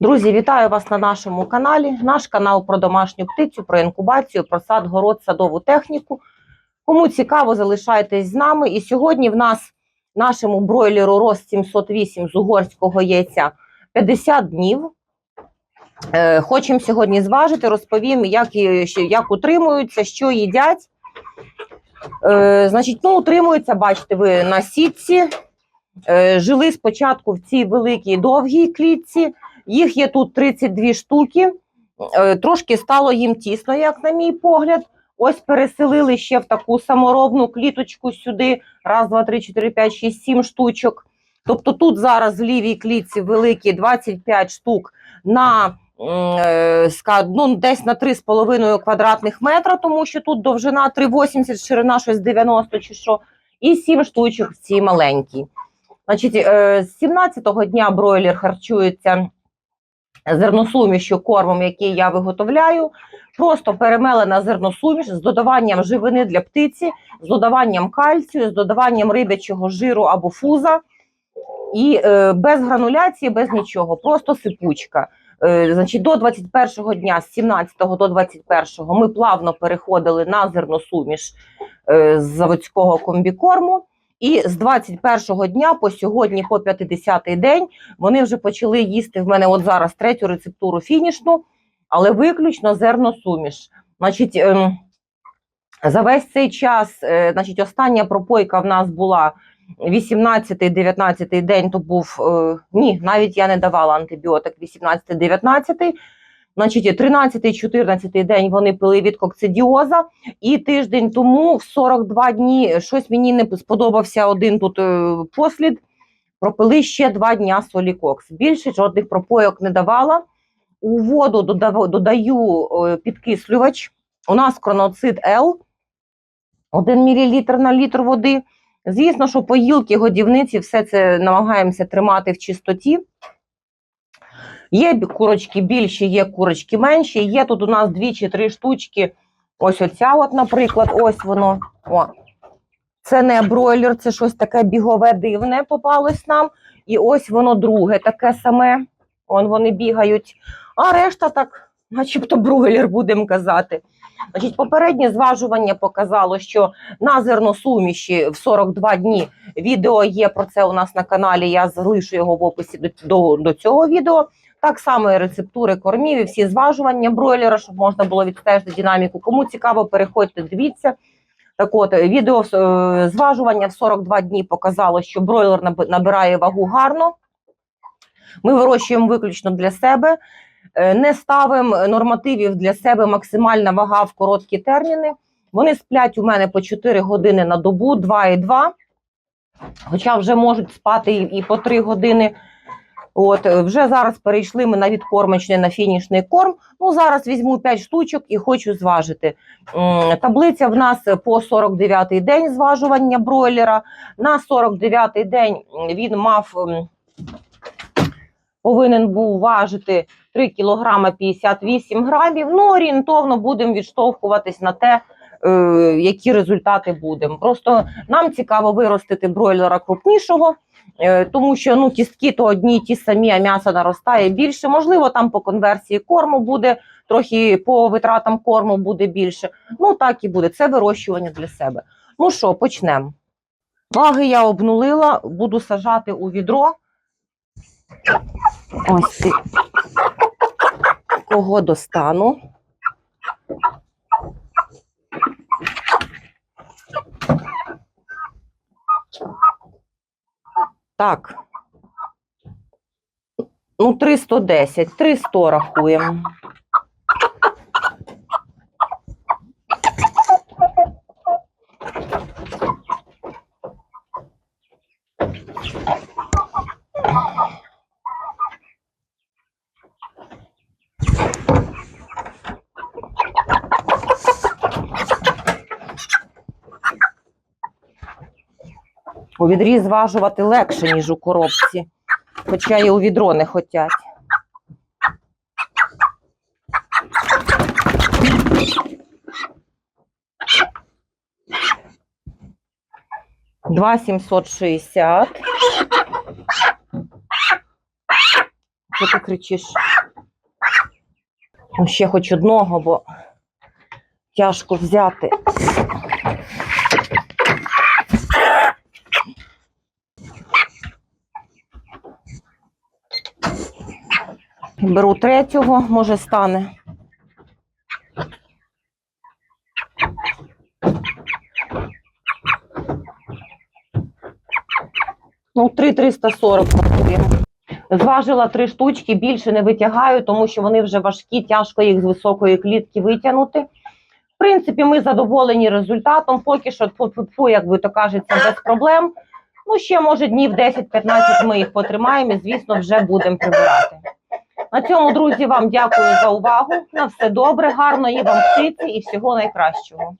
Друзі, вітаю вас на нашому каналі. Наш канал про домашню птицю, про інкубацію, про сад, город, садову техніку. Кому цікаво, залишайтесь з нами. І сьогодні в нас нашому бройлеру Рост 708 з угорського яйця 50 днів. Е, Хочемо сьогодні зважити, розповім, як, як утримуються, що їдять. Е, значить, ну, утримуються, бачите, ви на сітці. Е, жили спочатку в цій великій довгій клітці. Їх є тут 32 штуки. Е, Трошки стало їм тісно, як на мій погляд. Ось переселили ще в таку саморобну кліточку сюди. Раз, два, три, чотири, п'ять, шість, сім штучок. Тобто тут зараз в лівій клітці великі 25 штук на е, ну, десь на 3,5 квадратних метра, тому що тут довжина 3,80, ширина щось 90 чи що, і 7 штучок в цій маленькій. Значить, е, з 17-го дня бройлер харчується зерносумішю кормом, який я виготовляю. Просто перемелена зерносуміш з додаванням живини для птиці, з додаванням кальцію, з додаванням рибячого жиру або фуза. І е, без грануляції, без нічого, просто сипучка. Е, значить, до 21-го дня, з 17-го до 21-го, ми плавно переходили на зерносуміш е, з заводського комбікорму. І з 21-го дня по сьогодні, по 50-й день, вони вже почали їсти в мене от зараз третю рецептуру фінішну, але виключно зерносуміш. Значить, ем, за весь цей час, е, значить, остання пропойка в нас була 18-19 день, то був е, ні, навіть я не давала антибіотик 18-19. Значить, 13-14 день вони пили від кокцидіоза, і тиждень тому, в 42 дні, щось мені не сподобався один тут е, послід. Пропили ще два дня солікокс. Більше жодних пропойок не давала. У воду додаю е, підкислювач. У нас кроноцид L 1 мл на літр води. Звісно, що поїлки, годівниці, все це намагаємося тримати в чистоті. Є курочки більші, є курочки менші. Є тут у нас дві чи три штучки. Ось оця, от, наприклад, ось воно. О. Це не бройлер, це щось таке бігове дивне попалось нам. І ось воно друге, таке саме. Он вони бігають. А решта так, начебто бройлер, будемо казати. Значить, попереднє зважування показало, що на зерносуміші в 42 дні відео є про це у нас на каналі. Я залишу його в описі до, до, до цього відео. Так само і рецептури кормів, і всі зважування бройлера, щоб можна було відстежити динаміку. Кому цікаво, переходьте, дивіться. Так от, відео е, зважування в 42 дні показало, що бройлер набирає вагу гарно. Ми вирощуємо виключно для себе, е, не ставимо нормативів для себе максимальна вага в короткі терміни. Вони сплять у мене по 4 години на добу, 2,2. Хоча вже можуть спати і, і по 3 години. От е, вже зараз перейшли ми на відкормочний на фінішний корм. Ну зараз візьму 5 штучок і хочу зважити. Таблиця в нас по 49-й день зважування бройлера. На 49-й день він мав повинен був важити 3 кг 58 грамів. Ну, орієнтовно будемо відштовхуватись на те, які результати будемо. Просто нам цікаво виростити бройлера крупнішого. Е, Тому що ну кістки то одні ті самі, а м'ясо наростає більше. Можливо, там по конверсії корму буде трохи по витратам корму буде більше. Ну так і буде. Це вирощування для себе. Ну що, почнемо. Ваги я обнулила, буду сажати у відро. Ось кого достану. Так. Ну, 310, 300 рахуємо. У відрі зважувати легше, ніж у коробці. Хоча і у відро не хотять. Два сімсот шістдесят. Що ти кричиш? Ще хоч одного, бо тяжко взяти. Беру третього, може стане. Ну, 3,340 працюємо. Зважила три штучки, більше не витягаю, тому що вони вже важкі, тяжко їх з високої клітки витягнути. В принципі, ми задоволені результатом. Поки що, тьфу-тьфу-тьфу, як би то кажеться, без проблем. Ну, ще, може, днів 10-15 ми їх потримаємо і, звісно, вже будемо прибирати. На цьому, друзі, вам дякую за увагу. На все добре, гарної вам птиці і всього найкращого.